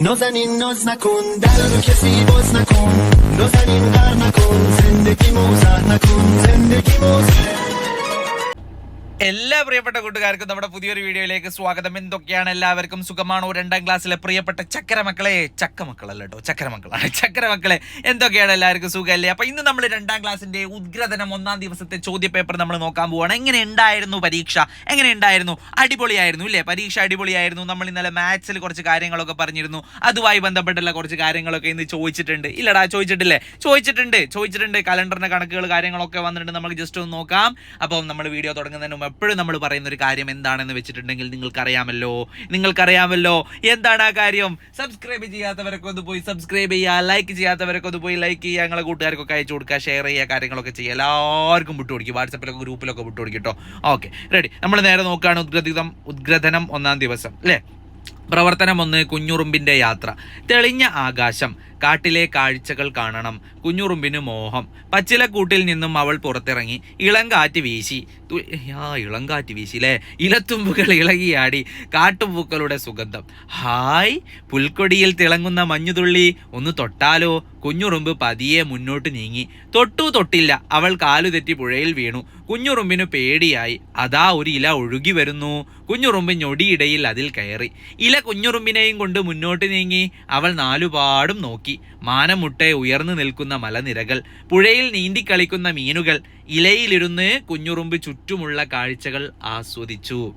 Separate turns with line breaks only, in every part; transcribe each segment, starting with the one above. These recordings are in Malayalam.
نازنین ناز نکن در رو کسی باز نکن نازنین غر نکن زندگی موزر نکن زندگی موزر
എല്ലാ പ്രിയപ്പെട്ട കൂട്ടുകാർക്കും നമ്മുടെ പുതിയൊരു വീഡിയോയിലേക്ക് സ്വാഗതം. എന്തൊക്കെയാണ് എല്ലാവർക്കും സുഖമാണോ? രണ്ടാം ക്ലാസ്സിലെ പ്രിയപ്പെട്ട ചക്കരമക്കളെ? ചക്കമക്കളല്ല ചക്ക മക്കളല്ല കേട്ടോ ചക്കരമക്കളാണ്. ചക്കരമക്കളെ എന്തൊക്കെയാണ് എല്ലാവർക്കും സുഖമല്ലേ? അപ്പൊ ഇന്ന് നമ്മൾ രണ്ടാം ക്ലാസ്സിന്റെ ഉദ്ഗ്രഥനം ഒന്നാം ദിവസത്തെ ചോദ്യ പേപ്പർ നമ്മൾ നോക്കാൻ പോവാണ്. എങ്ങനെ ഉണ്ടായിരുന്നു പരീക്ഷ? എങ്ങനെ ഉണ്ടായിരുന്നു? അടിപൊളിയായിരുന്നു ഇല്ലേ? പരീക്ഷ അടിപൊളിയായിരുന്നു. നമ്മൾ ഇന്നലെ മാത്സിൽ കുറച്ച് കാര്യങ്ങളൊക്കെ പറഞ്ഞിരുന്നു. അതുമായി ബന്ധപ്പെട്ടുള്ള കുറച്ച് കാര്യങ്ങളൊക്കെ ഇന്ന് ചോദിച്ചിട്ടുണ്ട്. ഇല്ലടാ ചോദിച്ചിട്ടില്ലേ? ചോദിച്ചിട്ടുണ്ട് ചോദിച്ചിട്ടുണ്ട്. കലണ്ടറിന്റെ കണക്കുകൾ കാര്യങ്ങളൊക്കെ വന്നിട്ടുണ്ട്. നമുക്ക് ജസ്റ്റ് ഒന്ന് നോക്കാം. അപ്പം നമ്മൾ വീഡിയോ തുടങ്ങുന്നതിന് മുമ്പ് എപ്പോഴും നമ്മൾ പറയുന്ന ഒരു കാര്യം എന്താണെന്ന് വെച്ചിട്ടുണ്ടെങ്കിൽ നിങ്ങൾക്കറിയാമല്ലോ. നിങ്ങൾക്കറിയാമല്ലോ. എന്താണ് ആ കാര്യം? സബ്സ്ക്രൈബ് ചെയ്യാത്തവരൊക്കെ ഒന്ന് പോയി സബ്സ്ക്രൈബ് ചെയ്യുക ലൈക്ക് ചെയ്യാത്തവരൊക്കെ ഒന്ന് പോയി ലൈക്ക് ചെയ്യുക ഞങ്ങളെ കൂട്ടുകാർക്കൊക്കെ അയച്ചു കൊടുക്കുക ഷെയർ ചെയ്യുക കാര്യങ്ങളൊക്കെ ചെയ്യുക. എല്ലാവർക്കും വിട്ടു കൊടുക്കും. വാട്സപ്പിലൊക്കെ ഗ്രൂപ്പിലൊക്കെ വിട്ടു കൊടുക്കും ഓക്കെ റെഡി നമ്മൾ നേരെ നോക്കുകയാണ് ഉദ്ഗ്രഥിതം ഉദ്ഗ്രഥനം ഒന്നാം ദിവസം അല്ലേ? പ്രവർത്തനം ഒന്ന് കുഞ്ഞുറുമ്പിന്റെ യാത്ര. തെളിഞ്ഞ ആകാശം കാട്ടിലെ കാഴ്ചകൾ കാണണം. കുഞ്ഞുറുമ്പിന് മോഹം. പച്ചിലക്കൂട്ടിൽ നിന്നും അവൾ പുറത്തിറങ്ങി. ഇളം കാറ്റ് വീശി. തു- വീശിലേ ഇലത്തുമ്പുകൾ ഇളകിയാടി കാട്ടുപൂക്കളുടെ സുഗന്ധം. ഹായ് പുൽക്കൊടിയിൽ തിളങ്ങുന്ന മഞ്ഞുതുള്ളി ഒന്ന് തൊട്ടാലോ? കുഞ്ഞുറുമ്പ് പതിയെ മുന്നോട്ട് നീങ്ങി. തൊട്ടു തൊട്ടില്ല അവൾ കാലു തെറ്റി പുഴയിൽ വീണു. കുഞ്ഞുറുമ്പിന് പേടിയായി അതാ ഒരു ഇല ഒഴുകി വരുന്നു. കുഞ്ഞുറുമ്പ് ഞൊടിയിടയിൽ അതിൽ കയറി. ഇല കുഞ്ഞുറുമ്പിനെയും കൊണ്ട് മുന്നോട്ട് നീങ്ങി അവൾ നാലുപാടും നോക്കി. മാനമുട്ടെ ഉയർന്നു നിൽക്കുന്ന മലനിരകൾ പുഴയിൽ നീന്തിക്കളിക്കുന്ന മീനുകൾ ഇലയിലിരുന്ന് കുഞ്ഞുറുമ്പ് ചുറ്റുമുള്ള കാഴ്ചകൾ ആസ്വദിച്ചു.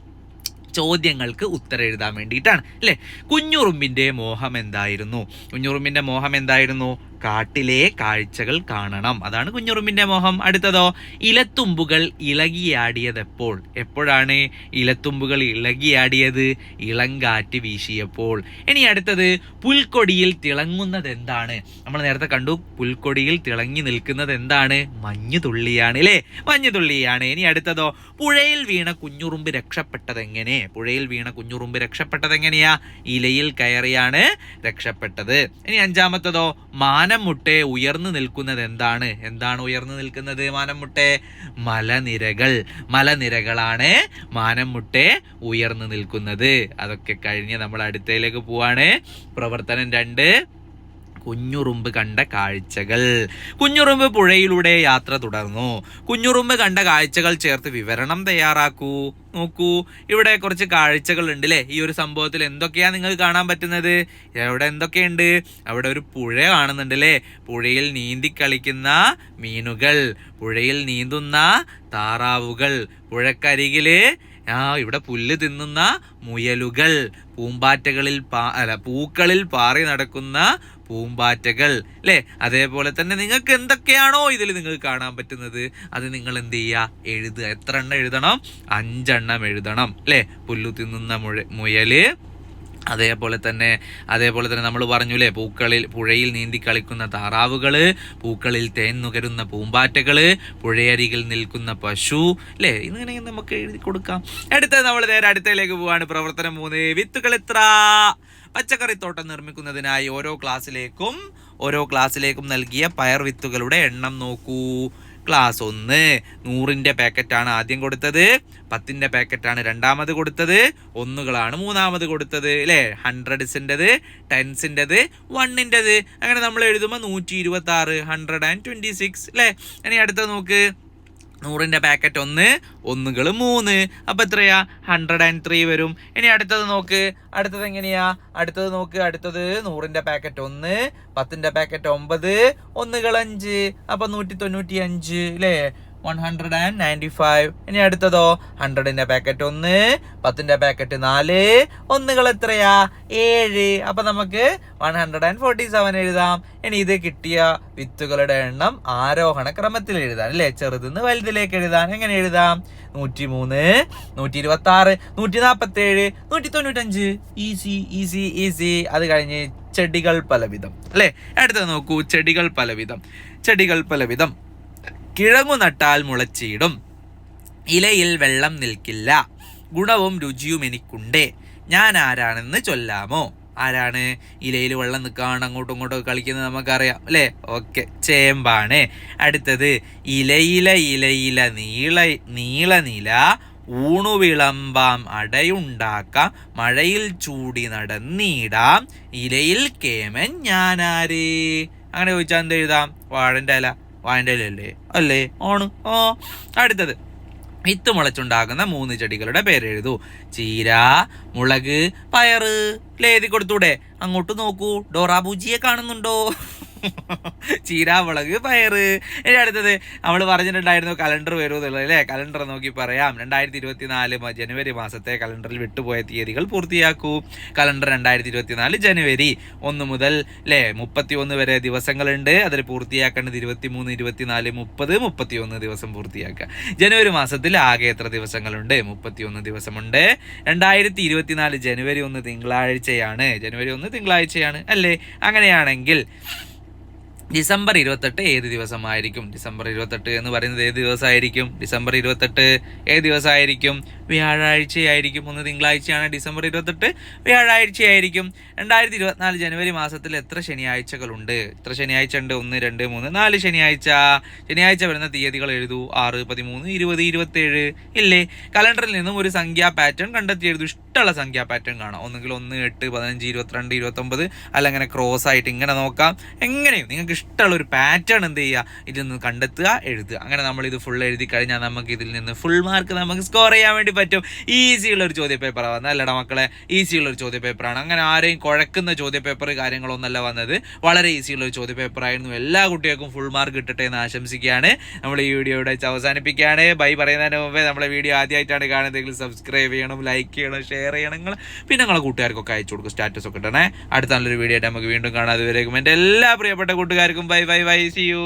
ചോദ്യങ്ങൾക്ക് ഉത്തരം എഴുതാൻ വേണ്ടിയിട്ടാണ് അല്ലേ? കുഞ്ഞുറുമ്പിന്റെ മോഹം എന്തായിരുന്നു? കുഞ്ഞുറുമ്പിന്റെ മോഹം എന്തായിരുന്നു? കാട്ടിലെ കാഴ്ചകൾ കാണണം. അതാണ് കുഞ്ഞുറുമ്പിന്റെ മോഹം. അടുത്തതോ ഇലത്തുമ്പുകൾ ഇളകിയാടിയത് എപ്പോൾ എപ്പോഴാണ് ഇലത്തുമ്പുകൾ ഇളകിയാടിയത്? ഇളങ്കാറ്റ് വീശിയപ്പോൾ. ഇനി അടുത്തത് പുൽക്കൊടിയിൽ തിളങ്ങുന്നത് എന്താണ് നമ്മൾ നേരത്തെ കണ്ടു പുൽക്കൊടിയിൽ തിളങ്ങി നിൽക്കുന്നത് എന്താണ് മഞ്ഞുതുള്ളിയാണ് അല്ലേ മഞ്ഞുതുള്ളിയാണ്. ഇനി അടുത്തതോ പുഴയിൽ വീണ കുഞ്ഞുറുമ്പ് രക്ഷപ്പെട്ടത് എങ്ങനെ പുഴയിൽ വീണ കുഞ്ഞുറുമ്പ് രക്ഷപ്പെട്ടത് എങ്ങനെയാ ഇലയിൽ കയറിയാണ് രക്ഷപ്പെട്ടത്. ഇനി അഞ്ചാമത്തതോ മാനം മുട്ടെ ഉയർന്നു നിൽക്കുന്നത് എന്താണ്? എന്താണ് ഉയർന്നു നിൽക്കുന്നത് മാനമുട്ടെ? മലനിരകൾ. മലനിരകളാണ് മാനമുട്ടെ ഉയർന്നു നിൽക്കുന്നത്. അതൊക്കെ കഴിഞ്ഞ് നമ്മൾ അടുത്തയിലേക്ക് പോവാണ്. പ്രവർത്തനം രണ്ട്. കുഞ്ഞുറുമ്പ് കണ്ട കാഴ്ചകൾ. കുഞ്ഞുറുമ്പ് പുഴയിലൂടെ യാത്ര തുടർന്നു. കുഞ്ഞുറുമ്പ് കണ്ട കാഴ്ചകൾ ചേർത്ത് വിവരണം തയ്യാറാക്കൂ. നോക്കൂ ഇവിടെ കുറച്ച് കാഴ്ചകൾ ഉണ്ട് അല്ലേ ഈ ഒരു സംഭവത്തിൽ എന്തൊക്കെയാണ് നിങ്ങൾക്ക് കാണാൻ പറ്റുന്നത്? അവിടെ എന്തൊക്കെയുണ്ട്? അവിടെ ഒരു പുഴ കാണുന്നുണ്ട് അല്ലേ പുഴയിൽ നീന്തി കളിക്കുന്ന മീനുകൾ പുഴയിൽ നീന്തുന്ന താറാവുകൾ പുഴക്കരികിൽ ആ ഇവിടെ പുല്ല് തിന്നുന്ന മുയലുകൾ പൂമ്പാറ്റകളിൽ പാ അല്ല പൂക്കളിൽ പാറി നടക്കുന്ന പൂമ്പാറ്റകൾ അല്ലേ? അതേപോലെ തന്നെ നിങ്ങൾക്ക് എന്തൊക്കെയാണോ ഇതിൽ നിങ്ങൾക്ക് കാണാൻ പറ്റുന്നത്? അത് നിങ്ങൾ എന്ത് ചെയ്യുക? എഴുതുക. എത്ര എണ്ണം എഴുതണം? അഞ്ചെണ്ണം എഴുതണം അല്ലേ? പുല്ലു തിന്നുന്ന മുഴ മുയൽ അതേപോലെ തന്നെ അതേപോലെ തന്നെ നമ്മൾ പറഞ്ഞുല്ലേ പൂക്കളിൽ പുഴയിൽ നീന്തി കളിക്കുന്ന താറാവുകൾ പൂക്കളിൽ തേൻ നുകരുന്ന പൂമ്പാറ്റകൾ പുഴയരികിൽ നിൽക്കുന്ന പശു അല്ലേ ഇങ്ങനെ നമുക്ക് എഴുതി കൊടുക്കാം. അടുത്ത നമ്മൾ നേരെ അടുത്തയിലേക്ക് പോവാണ്. പ്രവർത്തനം മൂന്ന് വിത്തുകൾ എത്ര? പച്ചക്കറിത്തോട്ടം നിർമ്മിക്കുന്നതിനായി ഓരോ ക്ലാസ്സിലേക്കും ഓരോ ക്ലാസ്സിലേക്കും നൽകിയ പയർ വിത്തുകളുടെ എണ്ണം നോക്കൂ. ക്ലാസ് ഒന്ന്. നൂറിന്റെ പാക്കറ്റാണ് ആദ്യം കൊടുത്തത്. പത്തിന്റെ പാക്കറ്റാണ് രണ്ടാമത് കൊടുത്തത്. ഒന്നുകളാണ് മൂന്നാമത് കൊടുത്തത്. അല്ലേ ഹൺഡ്രഡ്സിന്റെത് ടെൻസിന്റെത് വണ്ണിന്റെത് അങ്ങനെ നമ്മൾ എഴുതുമ്പോൾ നൂറ്റി ഇരുപത്തി ആറ് ഹൺഡ്രഡ് ആൻഡ് ട്വന്റി സിക്സ് അല്ലേ ഇനി അടുത്ത നോക്ക്. നൂറിന്റെ പാക്കറ്റ് ഒന്ന് ഒന്നുകൾ മൂന്ന്. അപ്പം എത്രയാ? ഹൺഡ്രഡ് ആൻഡ് ത്രീ വരും. ഇനി അടുത്തത് നോക്ക്. അടുത്തത് എങ്ങനെയാ? അടുത്തത് നോക്ക്. അടുത്തത് നൂറിന്റെ പാക്കറ്റ് ഒന്ന് പത്തിന്റെ പാക്കറ്റ് ഒമ്പത് ഒന്നുകൾ അഞ്ച്. അപ്പം നൂറ്റി തൊണ്ണൂറ്റി അഞ്ച് അല്ലേ one hundred and ninety five ഇനി അടുത്തതോ ഹൺഡ്രഡിന്റെ പാക്കറ്റ് ഒന്ന് പത്തിന്റെ പാക്കറ്റ് നാല് ഒന്നുകൾ എത്രയാ? ഏഴ്. അപ്പം നമുക്ക് one hundred and forty seven എഴുതാം. ഇനി ഇത് കിട്ടിയ വിത്തുകളുടെ എണ്ണം ആരോഹണ ക്രമത്തിൽ എഴുതാം അല്ലേ? ചെറുതിന്ന് വലുതിലേക്ക് എഴുതാൻ എങ്ങനെ എഴുതാം? നൂറ്റി മൂന്ന് നൂറ്റി ഇരുപത്തി ആറ് നൂറ്റി നാൽപ്പത്തി ഏഴ് നൂറ്റി തൊണ്ണൂറ്റഞ്ച് ഈസി ഈസി ഈസി അത് കഴിഞ്ഞ് ചെടികൾ പലവിധം അല്ലേ? അടുത്തത് നോക്കൂ ചെടികൾ പലവിധം. ചെടികൾ പലവിധം. കിഴങ്ങു നട്ടാൽ മുളച്ചിടും. ഇലയിൽ വെള്ളം നിൽക്കില്ല. ഗുണവും രുചിയും എനിക്കുണ്ടേ. ഞാൻ ആരാണെന്ന് ചൊല്ലാമോ? ആരാണ്? ഇലയിൽ വെള്ളം നിൽക്കാണ് അങ്ങോട്ടും ഇങ്ങോട്ടും കളിക്കുന്നത് നമുക്കറിയാം അല്ലേ? ഓക്കെ ചേമ്പാണ്. അടുത്തത് ഇലയില ഇലയില നീള നീള നില ഊണുവിളമ്പാം അടയുണ്ടാക്കാം മഴയിൽ ചൂടി നടന്നിടാം ഇലയിൽ കേമൻ ഞാനാരേ അങ്ങനെ ചോദിച്ചാൽ എന്ത് എഴുതാം? വാഴന്റെ ഇല വാഴന്റെ അല്ലേ? ഓണ് ആ അടുത്തത്. വിത്ത് മുളച്ചുണ്ടാകുന്ന മൂന്ന് ചെടികളുടെ പേരെഴുതൂ. ചീര മുളക് പയറ്. ലേതി കൊടുത്തൂടെ? അങ്ങോട്ട് നോക്കൂ. ഡോറാബൂജിയെ കാണുന്നുണ്ടോ? ചീര മുളക് പയറ്. ഇനി അടുത്തത് നമ്മൾ പറഞ്ഞിട്ടുണ്ടായിരുന്നു കലണ്ടർ വരുമെന്നുള്ളത് അല്ലേ? കലണ്ടർ നോക്കി പറയാം. രണ്ടായിരത്തി ഇരുപത്തി നാല് ജനുവരി മാസത്തെ കലണ്ടറിൽ വിട്ടുപോയ തീയതികൾ പൂർത്തിയാക്കൂ. കലണ്ടർ രണ്ടായിരത്തി ഇരുപത്തി നാല് ജനുവരി ഒന്ന് മുതൽ അല്ലേ മുപ്പത്തി ഒന്ന് വരെ ദിവസങ്ങളുണ്ട്. അതിൽ പൂർത്തിയാക്കേണ്ടത് ഇരുപത്തി മൂന്ന് ഇരുപത്തിനാല് മുപ്പത് മുപ്പത്തി ഒന്ന് ദിവസം പൂർത്തിയാക്കുക. ജനുവരി മാസത്തിൽ ആകെ എത്ര ദിവസങ്ങളുണ്ട്? മുപ്പത്തി ഒന്ന് ദിവസമുണ്ട്. രണ്ടായിരത്തി ഇരുപത്തിനാല് ജനുവരി ഒന്ന് തിങ്കളാഴ്ചയാണ്. ജനുവരി ഒന്ന് തിങ്കളാഴ്ചയാണ് അല്ലേ? അങ്ങനെയാണെങ്കിൽ ഡിസംബർ ഇരുപത്തെട്ട് ഏത് ദിവസമായിരിക്കും? ഡിസംബർ ഇരുപത്തെട്ട് എന്ന് പറയുന്നത് ഏത് ദിവസമായിരിക്കും? ഡിസംബർ ഇരുപത്തെട്ട് ഏത് ദിവസമായിരിക്കും? വ്യാഴാഴ്ചയായിരിക്കും. ഒന്ന് തിങ്കളാഴ്ചയാണ് ഡിസംബർ ഇരുപത്തെട്ട്. വ്യാഴാഴ്ചയായിരിക്കും. രണ്ടായിരത്തി ഇരുപത്തിനാല് ജനുവരി മാസത്തിൽ എത്ര ശനിയാഴ്ചകളുണ്ട്? എത്ര ശനിയാഴ്ച ഉണ്ട്? ഒന്ന് രണ്ട് മൂന്ന് നാല് ശനിയാഴ്ച. ശനിയാഴ്ച വരുന്ന തീയതികൾ എഴുതൂ. ആറ് പതിമൂന്ന് ഇരുപത് ഇരുപത്തേഴ്. ഇല്ലേ? കലണ്ടറിൽ നിന്നും ഒരു സംഖ്യാ പാറ്റേൺ കണ്ടെത്തി എഴുതൂ. ഇഷ്ടമുള്ള സംഖ്യാ പാറ്റേൺ കാണാം. ഒന്നുകിൽ ഒന്ന് എട്ട് പതിനഞ്ച് ഇരുപത്തിരണ്ട് ഇരുപത്തൊമ്പത്. അല്ലെങ്കിൽ ക്രോസ് ആയിട്ട് ഇങ്ങനെ നോക്കാം. എങ്ങനെയും നിങ്ങൾക്ക് ഇഷ്ടമുള്ള ഒരു പാറ്റേൺ എന്ത് ചെയ്യുക? ഇതിൽ നിന്ന് കണ്ടെത്തുക എഴുതുക. അങ്ങനെ നമ്മൾ ഇത് ഫുൾ എഴുതി കഴിഞ്ഞാൽ നമുക്ക് ഇതിൽ നിന്ന് ഫുൾ മാർക്ക് നമുക്ക് സ്കോർ ചെയ്യാൻ വേണ്ടി പറ്റും. ഈസി ഉള്ള ഒരു ചോദ്യ പേപ്പർ വന്നത് അല്ലടാ മക്കളെ ഈസി ഉള്ള ഒരു ചോദ്യ പേപ്പറാണ് അങ്ങനെ ആരെയും കുഴക്കുന്ന ചോദ്യ പേപ്പർ കാര്യങ്ങളൊന്നല്ല വന്നത്. വളരെ ഈസി ഉള്ള ഒരു ചോദ്യ പേപ്പർ ആയിരുന്നു. എല്ലാ കുട്ടികൾക്കും ഫുൾ മാർക്ക് കിട്ടട്ടെ എന്ന് ആശംസിക്കുകയാണ്. നമ്മൾ ഈ വീഡിയോ ഇവിടെ അവസാനിപ്പിക്കുകയാണ്. ബൈ പറയുന്നതിന് മുമ്പേ നമ്മളെ വീഡിയോ ആദ്യമായിട്ടാണ് കാണുന്നതെങ്കിൽ സബ്സ്ക്രൈബ് ചെയ്യണം ലൈക്ക് ചെയ്യണം ഷെയർ ചെയ്യണം. നിങ്ങൾ പിന്നെ നിങ്ങളെ കൂട്ടുകാർക്കൊക്കെ അയച്ചു കൊടുക്കും. സ്റ്റാറ്റസ് ഒക്കെ ഇട്ടണേ അടുത്ത നല്ലൊരു വീഡിയോ ആയിട്ട് നമുക്ക് വീണ്ടും കാണാം. അതുവരേക്കും എന്റെ എല്ലാ പ്രിയപ്പെട്ട കൂട്ടുകാർക്കും bye bye bye see you